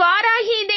இவ்வாறாகி இதை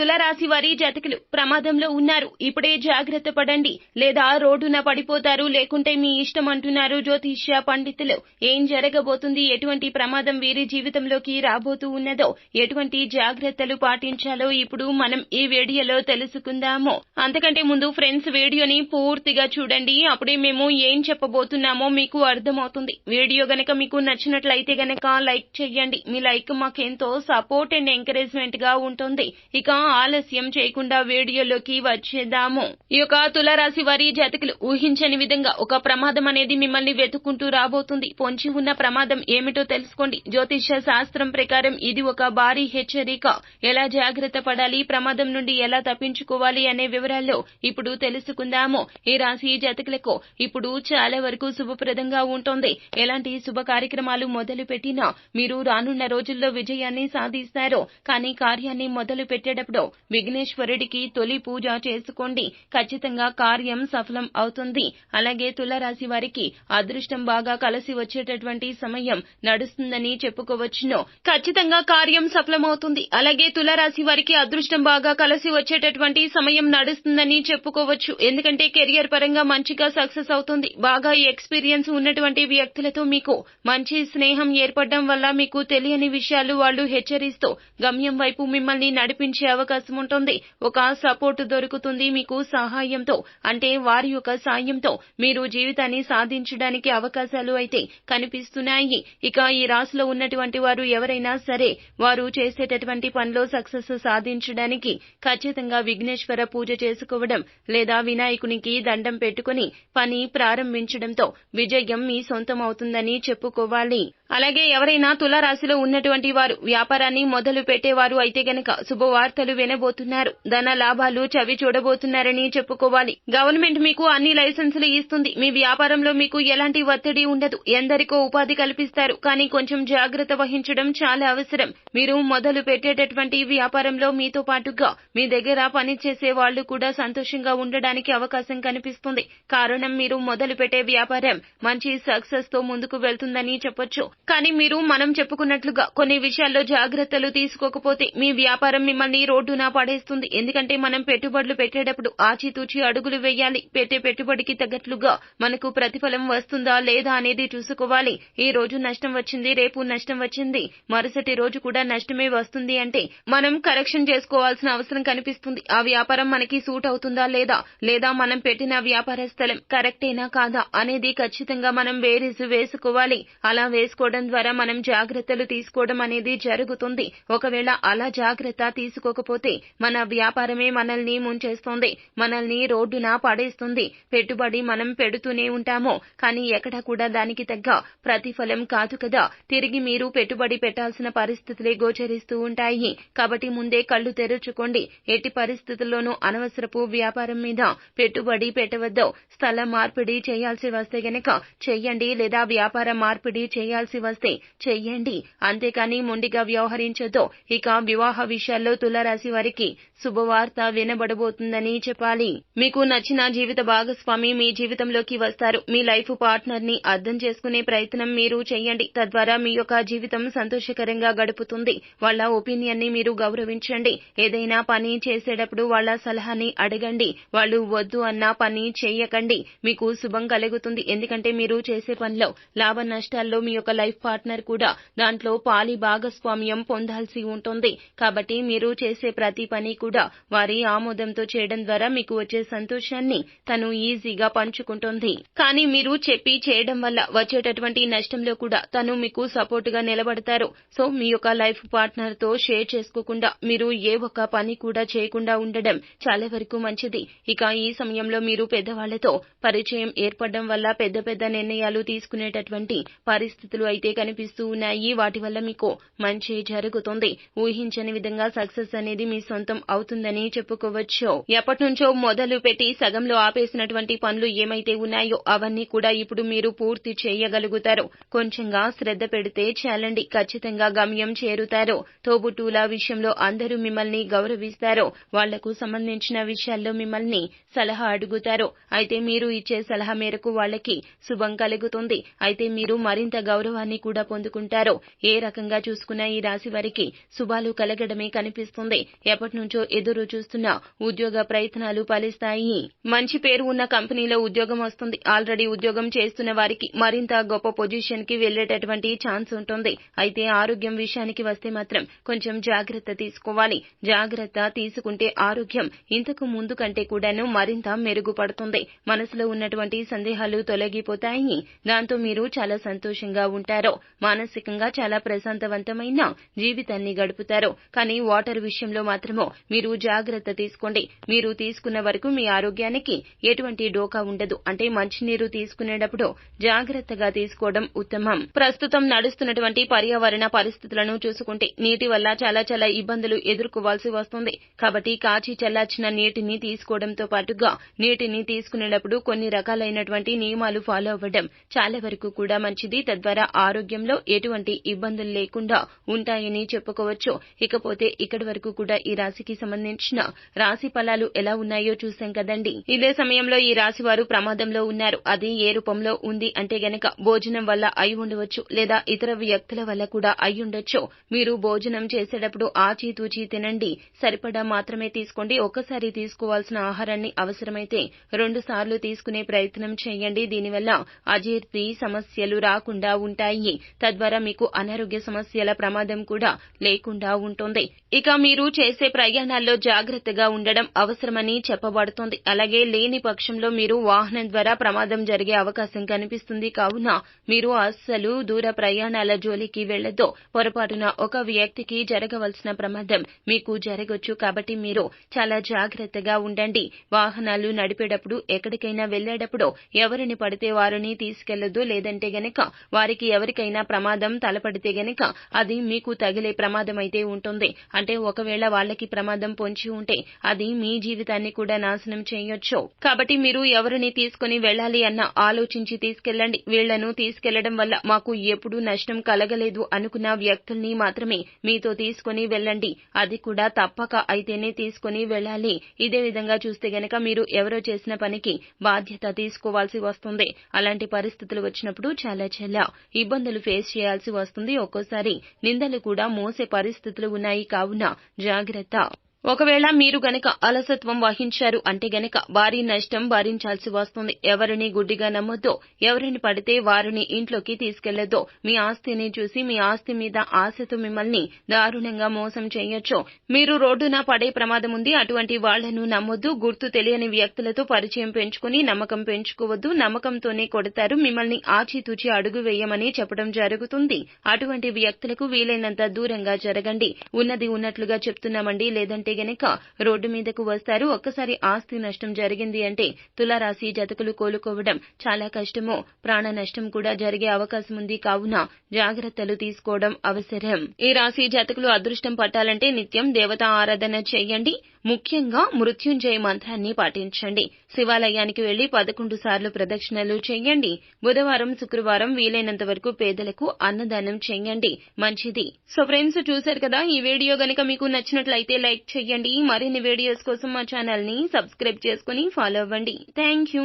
తులరాశి వారి జాతకులు ప్రమాదంలో ఉన్నారు. ఇప్పుడే జాగ్రత్త పడండి. లేదా రోడ్డున పడిపోతారు. లేకుంటే మీ ఇష్టం అంటున్నారు జ్యోతిష్య పండితులు. ఏం జరగబోతుంది? ఎటువంటి ప్రమాదం వీరి జీవితంలోకి రాబోతూ ఉన్నదో ఎటువంటి జాగ్రత్తలు పాటించాలో ఇప్పుడు మనం ఈ వీడియోలో తెలుసుకుందాము. అంతకంటే ముందు ఫ్రెండ్స్ వీడియోని పూర్తిగా చూడండి. అప్పుడే మేము ఏం చెప్పబోతున్నామో మీకు అర్థమవుతుంది. వీడియో గనక మీకు నచ్చినట్లయితే గనక లైక్ చేయండి. మీ లైక్ మాకెంతో సపోర్ట్ అండ్ ఎంకరేజ్మెంట్గా ఉంటుంది. ఇక ఆలస్యం చేయకుండా వీడియోలోకి వచ్చేద్దాము. ఈ యొక్క తులరాశి వారి జాతకులు ఊహించని విధంగా ఒక ప్రమాదం అనేది మిమ్మల్ని వెతుకుంటూ రాబోతుంది. పొంచి ఉన్న ప్రమాదం ఏమిటో తెలుసుకోండి. జ్యోతిష శాస్త్రం ప్రకారం ఇది ఒక భారీ హెచ్చరిక. ఎలా జాగ్రత్త పడాలి? ప్రమాదం నుండి ఎలా తప్పించుకోవాలి అనే వివరాల్లో ఇప్పుడు తెలుసుకుందాము. ఈ రాశి జాతకులకు ఇప్పుడు చాలా వరకు శుభప్రదంగా ఉంటుంది. ఎలాంటి శుభ కార్యక్రమాలు మొదలు పెట్టినా మీరు రానున్న రోజుల్లో విజయాన్ని సాధిస్తారు. కానీ కార్యాన్ని మొదలు పెట్టేటప్పుడు విఘ్నేశ్వరుడికి తొలి పూజ చేసుకోండి. ఖచ్చితంగా కార్యం సఫలం అవుతుంది. అలాగే తులరాశి వారికి అదృష్టం బాగా కలిసి వచ్చేటటువంటి సమయం నడుస్తుందని చెప్పుకోవచ్చును. ఖచ్చితంగా కార్యం సఫలమవుతుంది. అలాగే తులరాశి వారికి అదృష్టం బాగా కలిసి వచ్చేటటువంటి సమయం నడుస్తుందని చెప్పుకోవచ్చు. ఎందుకంటే కెరియర్ పరంగా మంచిగా సక్సెస్ అవుతుంది. బాగా ఎక్స్పీరియన్స్ ఉన్నటువంటి వ్యక్తులతో మీకు మంచి స్నేహం ఏర్పడడం వల్ల మీకు తెలియని విషయాలు వాళ్ళు హెచ్చరిస్తూ గమ్యం వైపు మిమ్మల్ని నడిపించే అవకాశం ఉంటుంది. ఒక సపోర్ట్ దొరుకుతుంది మీకు సహాయంతో. అంటే వారి యొక్క సాయంతో మీరు జీవితాన్ని సాధించడానికి అవకాశాలు అయితే కనిపిస్తున్నాయి. ఇక ఈ రాశిలో ఉన్నటువంటి వారు ఎవరైనా సరే వారు చేసేటటువంటి పనిలో సక్సెస్ సాధించడానికి ఖచ్చితంగా విఘ్నేశ్వర పూజ చేసుకోవడం లేదా వినాయకునికి దండం పెట్టుకుని పని ప్రారంభించడంతో విజయం మీ సొంతం అవుతుందని చెప్పుకోవాలి. అలాగే ఎవరైనా తులారాశిలో ఉన్నటువంటి వారు వ్యాపారాన్ని మొదలు పెట్టేవారు అయితే గనక శుభవార్తలు వినబోతున్నారు. ధన లాభాలు చవి చూడబోతున్నారని చెప్పుకోవాలి. గవర్నమెంట్ మీకు అన్ని లైసెన్సులు ఇస్తుంది. మీ వ్యాపారంలో మీకు ఎలాంటి ఒత్తిడి ఉండదు. ఎందరికో ఉపాధి కల్పిస్తారు. కానీ కొంచెం జాగ్రత్త వహించడం చాలా అవసరం. మీరు మొదలు పెట్టేటటువంటి వ్యాపారంలో మీతో పాటుగా మీ దగ్గర పనిచేసే వాళ్ళు కూడా సంతోషంగా ఉండడానికి అవకాశం కనిపిస్తుంది. కారణం మీరు మొదలు పెట్టే వ్యాపారం మంచి సక్సెస్తో ముందుకు వెళ్తుందని చెప్పొచ్చు. కానీ మీరు మనం చెప్పుకున్నట్లుగా కొన్ని విషయాల్లో జాగ్రత్తలు తీసుకోకపోతే మీ వ్యాపారం మిమ్మల్ని రోడ్డున పడేస్తుంది. ఎందుకంటే మనం పెట్టుబడులు పెట్టేటప్పుడు ఆచితూచి అడుగులు వేయాలి. పెట్టే పెట్టుబడికి తగ్గట్లుగా మనకు ప్రతిఫలం వస్తుందా లేదా అనేది చూసుకోవాలి. ఈ రోజు నష్టం వచ్చింది రేపు నష్టం వచ్చింది. మరుసటి రోజు కూడా నష్టమే వస్తుంది అంటే మనం కరెక్షన్ చేసుకోవాల్సిన అవసరం కనిపిస్తుంది. ఆ వ్యాపారం మనకి సూట్ అవుతుందా లేదా? లేదా మనం పెట్టిన వ్యాపార స్థలం కరెక్టేనా కాదా అనేది ఖచ్చితంగా మనం వేరేసి వేసుకోవాలి. అలా వేసుకోవడం ద్వారా మనం జాగ్రత్తలు తీసుకోవడం అనేది జరుగుతుంది. ఒకవేళ అలా జాగ్రత్త తీసుకోకపోతే మన వ్యాపారమే మనల్ని ముంచేస్తుంది. మనల్ని రోడ్డున పడేస్తుంది. పెట్టుబడి మనం పెడుతూనే ఉంటాము. కానీ ఎక్కడ కూడా దానికి తగ్గ ప్రతిఫలం కాదు కదా. తిరిగి మీరు పెట్టుబడి పెట్టాల్సిన పరిస్థితులే గోచరిస్తూ ఉంటాయి. కాబట్టి ముందే కళ్ళు తెరుచుకోండి. ఎట్టి పరిస్థితుల్లోనూ అనవసరపు వ్యాపారం మీద పెట్టుబడి పెట్టవద్దు. స్థల మార్పిడి చేయాల్సి వస్తే గనక చెయ్యండి లేదా వ్యాపార మార్పిడి చేయాల్సి వస్తే చెయ్యండి అంతేకాని మొండిగా వ్యవహరించొద్దు. ఇక వివాహ విషయాల్లో తులరాశి వారికి శుభవార్త వినబడబోతుందని చెప్పాలి. మీకు నచ్చిన జీవిత భాగస్వామి మీ జీవితంలోకి వస్తారు. మీ లైఫ్ పార్ట్నర్ని అర్థం చేసుకునే ప్రయత్నం మీరు చేయండి. తద్వారా మీ యొక్క జీవితం సంతోషకరంగా గడుపుతుంది. వాళ్ళ ఒపీనియన్ని మీరు గౌరవించండి. ఏదైనా పని చేసేటప్పుడు వాళ్ళ సలహాని అడగండి. వాళ్ళు వద్దు అన్న పని చేయకండి. మీకు శుభం కలుగుతుంది. ఎందుకంటే మీరు చేసే పనిలో లాభ నష్టాల్లో మీ యొక్క లైఫ్ లైఫ్ పార్ట్నర్ కూడా దాంట్లో పాలి భాగస్వామ్యం పొందాల్సి ఉంటుంది. కాబట్టి మీరు చేసే ప్రతి పని కూడా వారి ఆమోదంతో చేయడం ద్వారా మీకు వచ్చే సంతోషాన్ని తను ఈజీగా పంచుకుంటుంది. కానీ మీరు చెప్పి చేయడం వల్ల వచ్చేటటువంటి నష్టంలో కూడా తను మీకు సపోర్ట్గా నిలబడతారు. సో మీ యొక్క లైఫ్ పార్ట్నర్తో షేర్ చేసుకోకుండా మీరు ఏ ఒక్క పని కూడా చేయకుండా ఉండడం చాలా వరకు మంచిది. ఇక ఈ సమయంలో మీరు పెద్దవాళ్ళతో పరిచయం ఏర్పడడం వల్ల పెద్ద పెద్ద నిర్ణయాలు తీసుకునేటటువంటి పరిస్థితులు అయితే కనిపిస్తూ ఉన్నాయి. వాటి వల్ల మీకు మంచి జరుగుతుంది. ఊహించని విధంగా సక్సెస్ అనేది మీ సొంతం అవుతుందని చెప్పుకోవచ్చు. ఎప్పటి నుంచో మొదలు పెట్టి సగంలో ఆపేసినటువంటి పనులు ఏమైతే ఉన్నాయో అవన్నీ కూడా ఇప్పుడు మీరు పూర్తి చేయగలుగుతారు. కొంచెంగా శ్రద్ధ పెడితే చాలండి. ఖచ్చితంగా గమ్యం చేరుతారు. తోబుట్టువుల విషయంలో అందరూ మిమ్మల్ని గౌరవిస్తారు. వాళ్ళకు సంబంధించిన విషయాల్లో మిమ్మల్ని సలహా అడుగుతారు. అయితే మీరు ఇచ్చే సలహా మేరకు వాళ్ళకి శుభం కలుగుతుంది. అయితే మీరు మరింత గౌరవాన్ని కూడా పొందుకుంటారు. ఏ రకంగా చూసుకున్నా ఈ రాశి వారికి శుభాలు కలగడమే కనిపిస్తుంది. ఎప్పటి నుంచో ఎదురు చూస్తున్న ఉద్యోగ ప్రయత్నాలు ఫలిస్తాయి. మంచి పేరు ఉన్న కంపెనీలో ఉద్యోగం వస్తుంది. ఆల్రెడీ ఉద్యోగం చేస్తున్న వారికి మరింత గొప్ప పొజిషన్కి వెళ్ళేటటువంటి ఛాన్స్ ఉంటుంది. అయితే ఆరోగ్యం విషయానికి వస్తే మాత్రం కొంచెం జాగ్రత్త తీసుకోవాలి. జాగ్రత్త తీసుకుంటే ఆరోగ్యం ఇంతకు ముందు కంటే కూడాను మరింత మెరుగుపడుతుంది. మనసులో ఉన్నటువంటి సందేహాలు తొలగిపోతాయి. దాంతో మీరు చాలా సంతోషంగా ఉంటారు. మానసికంగా చాలా ప్రశాంతవంతమైన జీవితాన్ని గడుపుతారు. కానీ వాటర్ విషయంలో మాత్రమో మీరు జాగ్రత్త తీసుకోండి. మీరు తీసుకున్న వరకు మీ ఆరోగ్యానికి ఎటువంటి డోకా ఉండదు. అంటే మంచినీరు తీసుకునేటప్పుడు జాగ్రత్తగా తీసుకోవడం ఉత్తమం. ప్రస్తుతం నడుస్తున్నటువంటి పర్యావరణ పరిస్థితులను చూసుకుంటే నీటి వల్ల చాలా చాలా ఇబ్బందులు ఎదుర్కోవాల్సి వస్తుంది. కాబట్టి కాచి చల్లార్చిన నీటిని తీసుకోవడంతో పాటుగా నీటిని తీసుకునేటప్పుడు కొన్ని రకాలైనటువంటి నియమాలు ఫాలో అవ్వడం చాలా వరకు కూడా మంచిది. తద్వారా ఆరోగ్యంలో ఎటువంటి ఇబ్బందులు లేకుండా ఉంటాయని చెప్పుకోవచ్చు. ఇకపోతే ఇక్కడి వరకు కూడా ఈ రాశికి సంబంధించిన రాశి ఫలాలు ఎలా ఉన్నాయో చూసాం కదండి. ఇదే సమయంలో ఈ రాశి వారు ప్రమాదంలో ఉన్నారు. అది ఏ రూపంలో ఉంది అంటే గనక భోజనం వల్ల అయి ఉండవచ్చు లేదా ఇతర వ్యక్తుల వల్ల కూడా అయి ఉండొచ్చు. మీరు భోజనం చేసేటప్పుడు ఆచితూచి తినండి. సరిపడా మాత్రమే తీసుకోండి. ఒక్కసారి తీసుకోవాల్సిన ఆహారాన్ని అవసరమైతే రెండు సార్లు తీసుకునే ప్రయత్నం చేయండి. దీనివల్ల అజీర్తి సమస్యలు రాకుండా ఉంటాయి. తద్వారా మీకు అనారోగ్య సమస్యల ప్రమాదం కూడా లేకుండా ఉంటుంది. ఇక మీరు చేసే ప్రయాణాల్లో జాగ్రత్తగా ఉండడం అవసరమని చెప్పబడుతోంది. అలాగే లేని పక్షంలో మీరు వాహనం ద్వారా ప్రమాదం జరిగే అవకాశం కనిపిస్తుంది. కావున మీరు అస్సలు దూర ప్రయాణాల జోలికి వెళ్ళొద్దు పొరపాటున ఒక వ్యక్తికి జరగవలసిన ప్రమాదం మీకు జరగొచ్చు. కాబట్టి మీరు చాలా జాగ్రత్తగా ఉండండి. వాహనాలు నడిపేటప్పుడు ఎక్కడికైనా వెళ్ళేటప్పుడు ఎవరిని పడితే వారిని తీసుకెళ్ళొద్దు. లేదంటే గనక వారికి ఎవరి ఎవరికైనా ప్రమాదం తలపడితే గనక అది మీకు తగిలే ప్రమాదం అయితే ఉంటుంది. అంటే ఒకవేళ వాళ్ళకి ప్రమాదం పొంచి ఉంటే అది మీ జీవితాన్ని కూడా నాశనం చేయొచ్చు. కాబట్టి మీరు ఎవరిని తీసుకుని వెళ్ళాలి అన్న ఆలోచించి తీసుకెళ్ళండి. వీళ్ళను తీసుకెళ్ళడం వల్ల మాకు ఎప్పుడూ నష్టం కలగలేదు అనుకున్న వ్యక్తుల్ని మాత్రమే మీతో తీసుకుని వెళ్ళండి. అది కూడా తప్పక అయితేనే తీసుకుని వెళ్ళాలి. ఇదే విధంగా చూస్తే గనక మీరు ఎవరో చేసిన పనికి బాధ్యత తీసుకోవాల్సి వస్తుంది. అలాంటి పరిస్థితులు వచ్చినప్పుడు చాలా చాలా. ఇబ్బందులు ఫేస్ చేయాల్సి వస్తుంది. ఒక్కోసారి నిందలు కూడా మోసే పరిస్థితులు ఉన్నాయి. కావున జాగ్రత్త. ఒకవేళ మీరు గనక అలసత్వం వహించారు అంటే గనక భారీ నష్టం భరించాల్సి వస్తుంది. ఎవరిని గుడ్డిగా నమ్మొద్దు ఎవరిని పడితే వారిని ఇంట్లోకి తీసుకెళ్ళొద్దో మీ ఆస్తిని చూసి మీ ఆస్తి మీద ఆశతో మిమ్మల్ని దారుణంగా మోసం చేయొచ్చు. మీరు రోడ్డున పడే ప్రమాదం ఉంది అటువంటి వాళ్ళను నమ్మొద్దు. గుర్తు తెలియని వ్యక్తులతో పరిచయం పెంచుకుని నమ్మకం పెంచుకోవద్దు. నమ్మకంతోనే కొడతారు. మిమ్మల్ని ఆచితూచి అడుగు వేయమని చెప్పడం జరుగుతుంది. అటువంటి వ్యక్తులకు వీలైనంత దూరంగా జరగండి. ఉన్నది ఉన్నట్లుగా చెప్తున్నామండి. లేదంటే అంటే గనక రోడ్డు మీదకు వస్తారు. ఒక్కసారి ఆస్తి నష్టం జరిగింది అంటే తులారాశి జతకులు కోలుకోవడం చాలా కష్టము ప్రాణ నష్టం కూడా జరిగే అవకాశం ఉంది. కావున జాగ్రత్తలు తీసుకోవడం అవసరం. ఈ రాశి జతకులు అదృష్టం పట్టాలంటే నిత్యం దేవతా ఆరాధన చేయండి. ముఖ్యంగా మృత్యుంజయ మంత్రాన్ని పాటించండి. శివాలయానికి వెళ్ళి పదకొండు సార్లు ప్రదక్షిణలు చేయండి. బుధవారం శుక్రవారం వీలైనంత వరకు పేదలకు అన్నదానం చేయండి. మంచిది. సో ఫ్రెండ్స్ చూశారు కదా? ఈ వీడియో గనక మీకు నచ్చినట్లయితే లైక్ చేయండి. మరిన్ని వీడియోస్ కోసం మా ఛానల్ని సబ్స్క్రైబ్ చేసుకుని ఫాలో అవ్వండి. Thank you